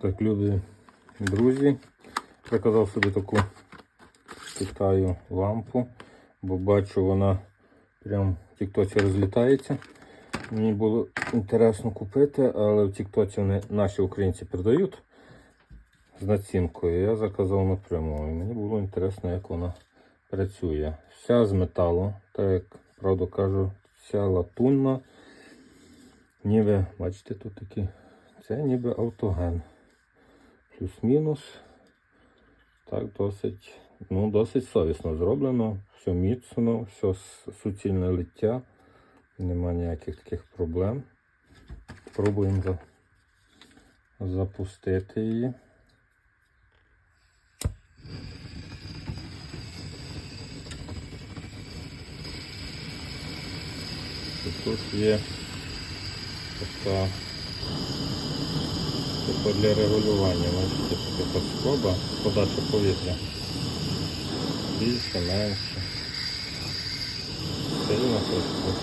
Так, любі друзі, заказав собі таку Китаю лампу, бо бачу, вона прям в Тіктоці розлітається. Мені було інтересно купити, але в Тіктоці вони наші українці продають з націнкою. Я заказав напряму. І мені було інтересно, як вона працює. Вся з металу, так як правду кажу, вся латунна. Ніби, бачите, тут такі. Це ніби автоген. Плюс-мінус. Так, досить, ну, досить совісно зроблено, все міцно, все суцільне лиття. Нема ніяких таких проблем. Пробуємо за... запустити її. Тут є така Тобто для регулювання, бачите, типу скоба, подача повітря. Більше, менше. Сильно просто.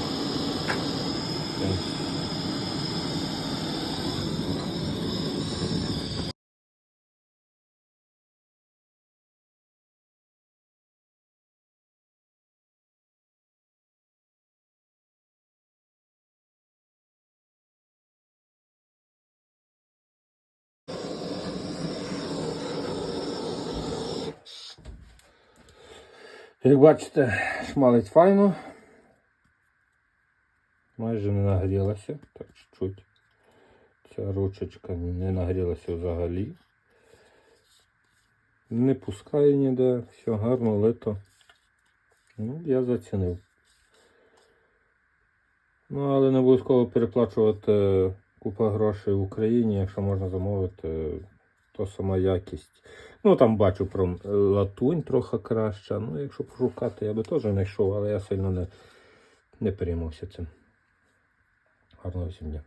Як бачите, шмалить файно. Майже не нагрілася, так чуть-чуть. Ця ручечка не нагрілася взагалі. Не пускає ніде, все гарно лито. Ну, я зацінив. Ну, але не обов'язково переплачувати купа грошей в Україні, якщо можна замовити, то сама якість. Ну, там бачу про латунь трохи краща. Ну, якщо пошукати, я би теж знайшов, але я сильно не, не переймався цим. Гарного всім дня.